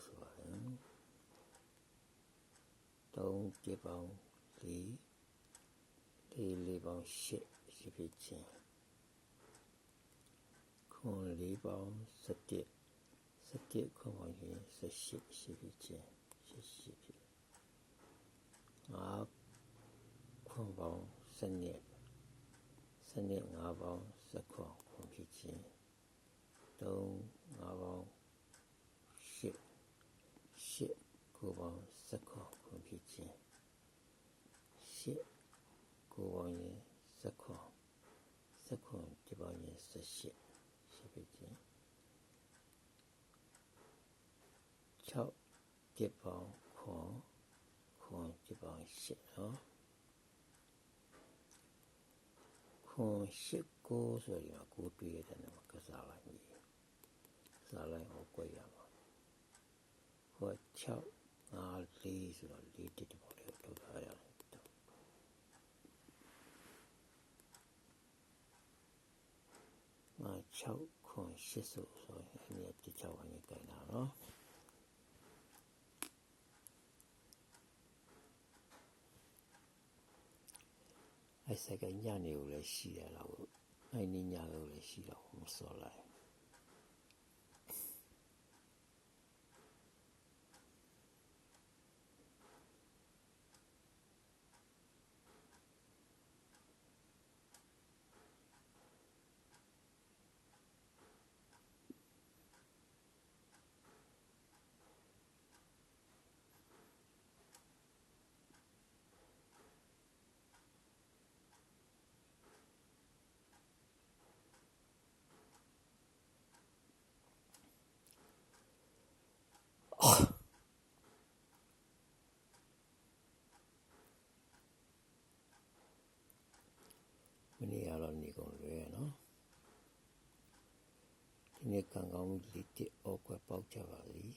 လို့ဆိုပါတယ်နော်3ပြပေါင်း4 4လေးပေါင်း8ရှိဖြစ်ခြင်းခွန်၄ပေါင်း17 17ခွန်ပေါင်းရင်18ရှိဖြစ်ခြင်း8ရှိဖြစ်5ခွန်ပေါင်း17 17 5ပေါင်း19ခွန်ဖြစ်ခြင်း3 ကိုပေါင်း10ခွန်ခွန်ဖြစ်ခြင်း8ကိုပေါင်းရင်10ခွန်10ခွန်ဒီပေါင်းရင်18ရှိဖြစ်ခြင်း6ဒီပေါင်းခွန်ခွန်ဒီပေါင်း8နော်ခွန်8ကိုဆိုရင်ကိုတွေ့ရတဲ့နေမှာကစားလိုက်ပြီစားလိုက်ဟောကြွရမှာဟော6 5 4ဆိုတော့4တစ်ပေါ့လေထုတ်ထားရတယ်မှာ6ခွန်8ဆိုဆိုရင်အနည်းတစ်6ဝန်းကြီးကြိုင်တာနော်အဲ့စကညနေကိုလည်းရှိရတော့အဲ့ဒီညကိုလည်းရှိတော့မစောလိုက်မနေ့ ကတော့နေကုန်လွယ်ရနော်ဒီနေ့ကံကောင်းမှုလေးတစ်အောက်ကွယ်ပေါက်ကြပါလိမ့်